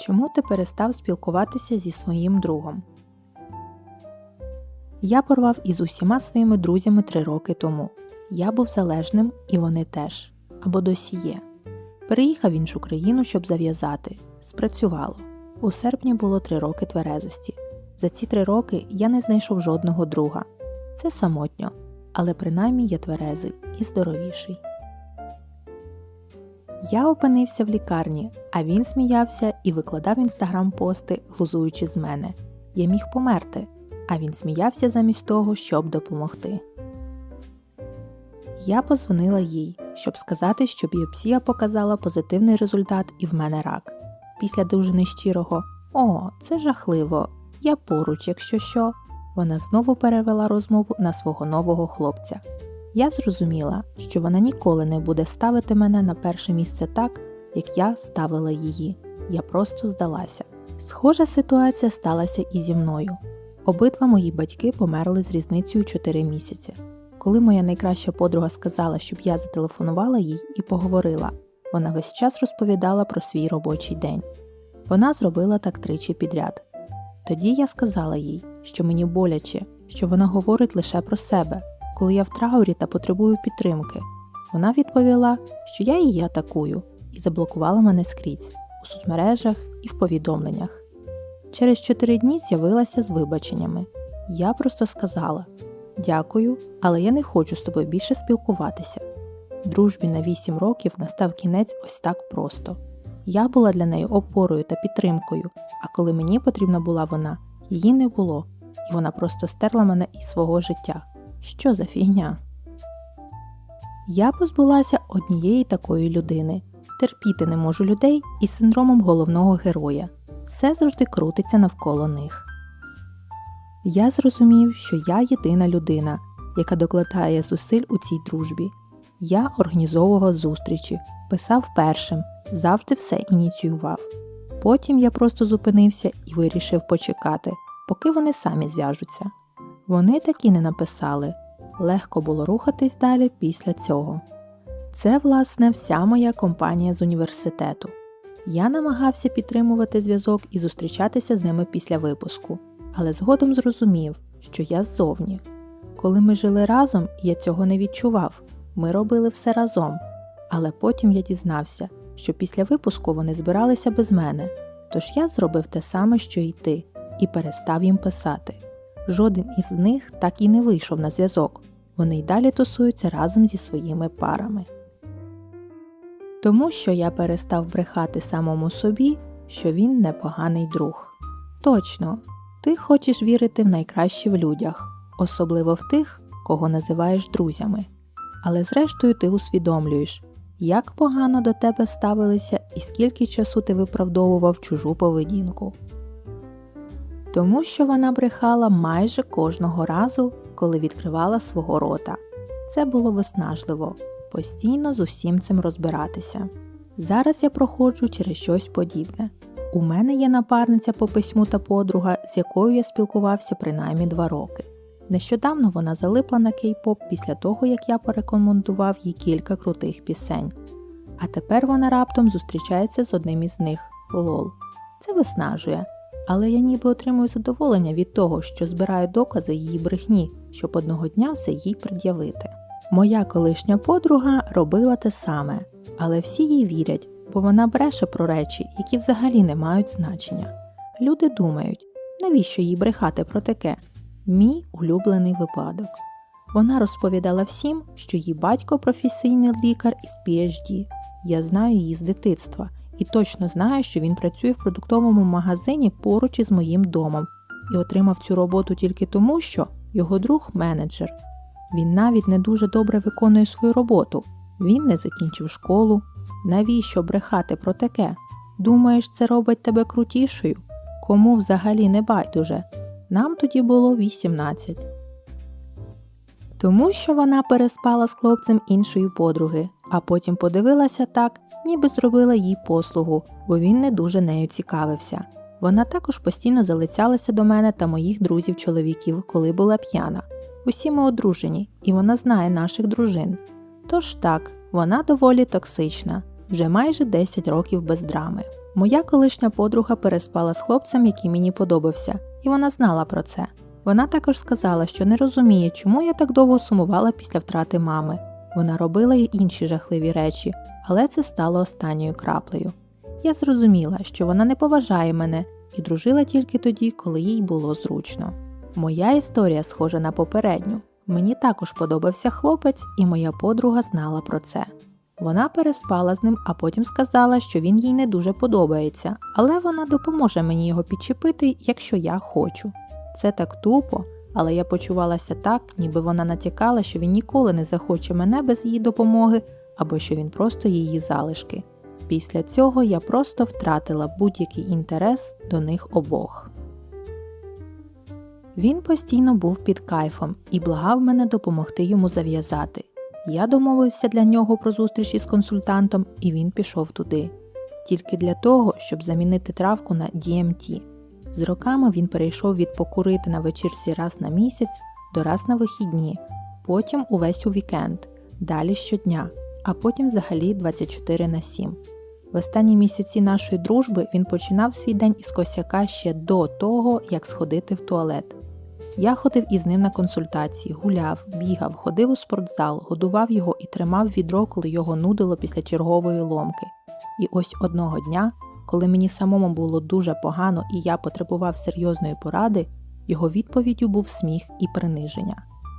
Чому ти перестав спілкуватися зі своїм другом? Я порвав із усіма своїми друзями три роки тому. Я був залежним, і вони теж. Або досі є. Переїхав в іншу країну, щоб зав'язати. Спрацювало. У серпні було три роки тверезості. За ці три роки я не знайшов жодного друга. Це самотньо, але принаймні я тверезий і здоровіший. Я опинився в лікарні, а він сміявся і викладав інстаграм пости, глузуючи з мене. Я міг померти, а він сміявся замість того, щоб допомогти. Я позвонила їй, щоб сказати, що біопсія показала позитивний результат і в мене рак. Після дуже нещирого О, це жахливо, я поруч, якщо що, вона знову перевела розмову на свого нового хлопця. Я зрозуміла, що вона ніколи не буде ставити мене на перше місце так, як я ставила її. Я просто здалася. Схожа ситуація сталася і зі мною. Обидва мої батьки померли з різницею 4 місяці. Коли моя найкраща подруга сказала, щоб я зателефонувала їй і поговорила, вона весь час розповідала про свій робочий день. Вона зробила так тричі підряд. Тоді я сказала їй, що мені боляче, що вона говорить лише про себе, коли я в траурі та потребую підтримки. Вона відповіла, що я її атакую, і заблокувала мене скрізь у соцмережах і в повідомленнях. Через чотири дні з'явилася з вибаченнями. Я просто сказала Дякую, але я не хочу з тобою більше спілкуватися. Дружбі на 8 років настав кінець ось так просто. Я була для неї опорою та підтримкою, а коли мені потрібна була вона, її не було, і вона просто стерла мене із свого життя. Що за фігня? Я позбулася однієї такої людини. Терпіти не можу людей із синдромом головного героя. Все завжди крутиться навколо них. Я зрозумів, що я єдина людина, яка докладає зусиль у цій дружбі. Я організовував зустрічі, писав першим, завжди все ініціював. Потім я просто зупинився і вирішив почекати, поки вони самі зв'яжуться. Вони так і не написали. Легко було рухатись далі після цього. Це, власне, вся моя компанія з університету. Я намагався підтримувати зв'язок і зустрічатися з ними після випуску, але згодом зрозумів, що я ззовні. Коли ми жили разом, я цього не відчував. Ми робили все разом. Але потім я дізнався, що після випуску вони збиралися без мене, тож я зробив те саме, що й ти, і перестав їм писати. Жоден із них так і не вийшов на зв'язок. Вони й далі тусуються разом зі своїми парами. Тому що я перестав брехати самому собі, що він непоганий друг. Точно, ти хочеш вірити в найкраще в людях, особливо в тих, кого називаєш друзями. Але зрештою ти усвідомлюєш, як погано до тебе ставилися і скільки часу ти виправдовував чужу поведінку. Тому що вона брехала майже кожного разу, коли відкривала свого рота. Це було виснажливо, постійно з усім цим розбиратися. Зараз я проходжу через щось подібне. У мене є напарниця по письму та подруга, з якою я спілкувався принаймні два роки. Нещодавно вона залипла на кей-поп після того, як я порекомендував їй кілька крутих пісень. А тепер вона раптом зустрічається з одним із них лол. Це виснажує, але я ніби отримую задоволення від того, що збираю докази її брехні, щоб одного дня все їй пред'явити. Моя колишня подруга робила те саме, але всі їй вірять, бо вона бреше про речі, які взагалі не мають значення. Люди думають, навіщо їй брехати про таке? Мій улюблений випадок. Вона розповідала всім, що її батько професійний лікар із PhD. Я знаю її з дитинства і точно знаю, що він працює в продуктовому магазині поруч із моїм домом і отримав цю роботу тільки тому, що його друг менеджер. Він навіть не дуже добре виконує свою роботу. Він не закінчив школу. Навіщо брехати про таке? Думаєш, це робить тебе крутішою? Кому взагалі не байдуже? Нам тоді було 18. Тому що вона переспала з хлопцем іншої подруги, а потім подивилася так, ніби зробила їй послугу, бо він не дуже нею цікавився. Вона також постійно залицялася до мене та моїх друзів-чоловіків, коли була п'яна. Усі ми одружені, і вона знає наших дружин. Тож так, вона доволі токсична. вже майже 10 років без драми. Моя колишня подруга переспала з хлопцем, який мені подобався, і вона знала про це. Вона також сказала, що не розуміє, чому я так довго сумувала після втрати мами. Вона робила й інші жахливі речі, але це стало останньою краплею. Я зрозуміла, що вона не поважає мене і дружила тільки тоді, коли їй було зручно. Моя історія схожа на попередню. Мені також подобався хлопець, і моя подруга знала про це. Вона переспала з ним, а потім сказала, що він їй не дуже подобається, але вона допоможе мені його підчепити, якщо я хочу. Це так тупо, але я почувалася так, ніби вона натякала, що він ніколи не захоче мене без її допомоги, або що він просто її залишки. Після цього я просто втратила будь-який інтерес до них обох. Він постійно був під кайфом і благав мене допомогти йому зав'язати. Я домовився для нього про зустріч із консультантом, і він пішов туди. Тільки для того, щоб замінити травку на DMT. З роками він перейшов від покурити на вечірці раз на місяць до раз на вихідні, потім увесь у вікенд, далі щодня, а потім взагалі 24 на 7. В останні місяці нашої дружби він починав свій день із косяка ще до того, як сходити в туалет. Я ходив із ним на консультації, гуляв, бігав, ходив у спортзал, годував його і тримав відро, коли його нудило після чергової ломки. І ось одного дня, коли мені самому було дуже погано і я потребував серйозної поради, його відповіддю був сміх і приниження.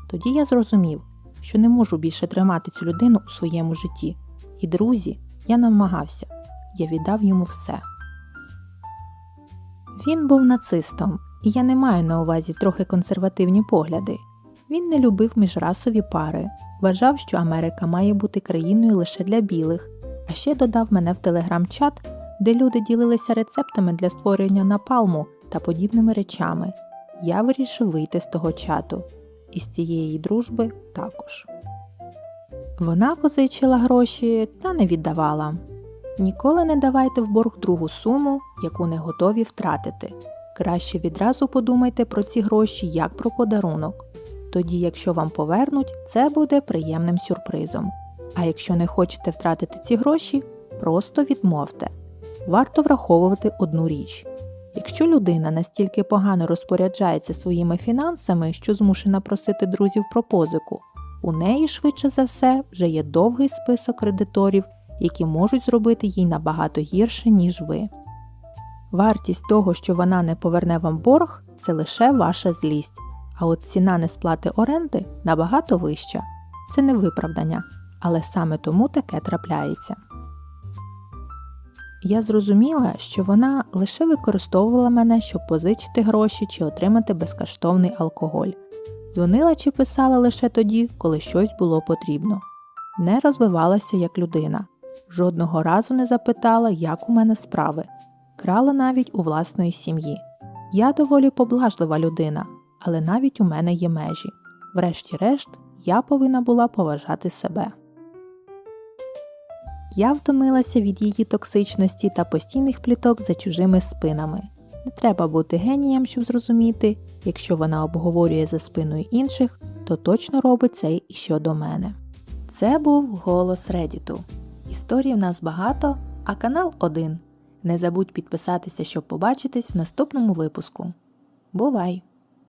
Тоді я зрозумів, що не можу більше тримати цю людину у своєму житті. І друзі, я намагався, я віддав йому все. Він був нацистом, і я не маю на увазі трохи консервативні погляди. Він не любив міжрасові пари, вважав, що Америка має бути країною лише для білих, а ще додав мене в телеграм-чат, де люди ділилися рецептами для створення напалму та подібними речами. Я вирішив вийти з того чату, і з цієї дружби також. Вона позичила гроші та не віддавала. Ніколи не давайте в борг другу суму, яку не готові втратити. Краще відразу подумайте про ці гроші як про подарунок. Тоді, якщо вам повернуть, це буде приємним сюрпризом. А якщо не хочете втратити ці гроші, просто відмовте. Варто враховувати одну річ. Якщо людина настільки погано розпоряджається своїми фінансами, що змушена просити друзів про позику, у неї швидше за все вже є довгий список кредиторів, які можуть зробити їй набагато гірше, ніж ви. Вартість того, що вона не поверне вам борг, це лише ваша злість, а от ціна несплати оренди набагато вища. Це не виправдання, але саме тому таке трапляється. Я зрозуміла, що вона лише використовувала мене, щоб позичити гроші чи отримати безкоштовний алкоголь. Дзвонила чи писала лише тоді, коли щось було потрібно. Не розвивалася як людина, жодного разу не запитала, як у мене справи, крала навіть у власної сім'ї. Я доволі поблажлива людина, але навіть у мене є межі. Врешті-решт, я повинна була поважати себе. Я втомилася від її токсичності та постійних пліток за чужими спинами. Не треба бути генієм, щоб зрозуміти, якщо вона обговорює за спиною інших, то точно робить це і щодо мене. Це був голос Редіту. Історій в нас багато, а канал один. Не забудь підписатися, щоб побачитись в наступному випуску. Бувай!